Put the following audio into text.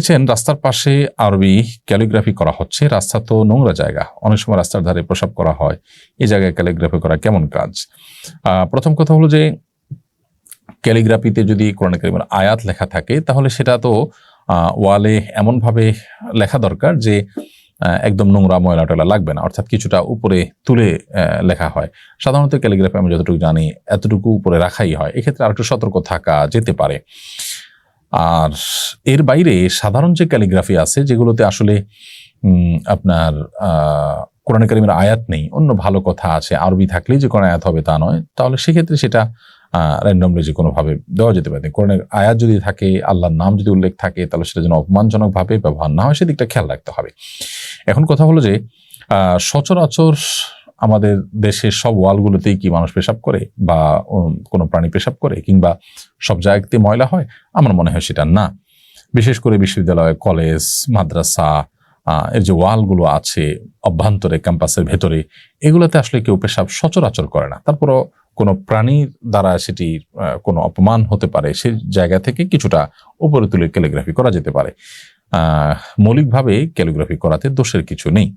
দেখেছেন, রাস্তার পাশে আরবি ক্যালিগ্রাফি করা হচ্ছে। রাস্তা তো নোংরা জায়গা। অনেক সময় রাস্তার ধারে প্রসাব করা হয়। এই জায়গায় ক্যালিগ্রাফি করা কেমন কাজ? প্রথম কথা হলো যে, ক্যালিগ্রাফিতে যদি কোরআন কারিমের আয়াত লেখা থাকে, তাহলে সেটা তো ওয়ালে এমনভাবে লেখা দরকার যে একদম নোংরা ময়লা টয়লা লাগবে না। অর্থাৎ কিছুটা উপরে তুলে লেখা হয়। সাধারণত ক্যালিগ্রাফি আমি যতটুকু জানি, এতটুকু উপরে রাখাই হয়। এক্ষেত্রে আরেকটু সতর্ক থাকা যেতে পারে। আর এর বাইরে সাধারণ যে ক্যালিগ্রাফি আছে, যেগুলোতে আসলে আপনার কোরআন কারিমের আয়াত নেই, অন্য ভালো কথা আছে, আরবি থাকলেই যে কোনো আয়াত হবে তা নয়, তাহলে সেক্ষেত্রে সেটা র্যান্ডমলি যে কোনোভাবে দেওয়া যেতে পারে। কোরআনের আয়াত যদি থাকে, আল্লাহর নাম যদি উল্লেখ থাকে, তাহলে সেটা যেন অপমানজনকভাবে ব্যবহার না হয়, সেদিকটা খেয়াল রাখতে হবে। এখন কথা হলো যে সচরাচর আমাদের দেশের সব ওয়ালগুলোতেই কি মানুষ পেশাব করে বা কোনো প্রাণী পেশাব করে কিংবা সব জায়গাতে ময়লা হয়? আমার মনে হয় সেটা না। বিশেষ করে বিশ্ববিদ্যালয়, কলেজ, মাদ্রাসা এর যে ওয়ালগুলো আছে, অভ্যন্তরে, ক্যাম্পাসের ভেতরে, এগুলোতে আসলে কেউ পেশাব সচরাচর করে না। তারপরও কোনো প্রাণীর দ্বারা সেটি কোনো অপমান হতে পারে সেই জায়গা থেকে কিছুটা উপরে তুলে ক্যালিগ্রাফি করা যেতে পারে। মৌলিকভাবে ক্যালিগ্রাফি করাতে দোষের কিছু নেই।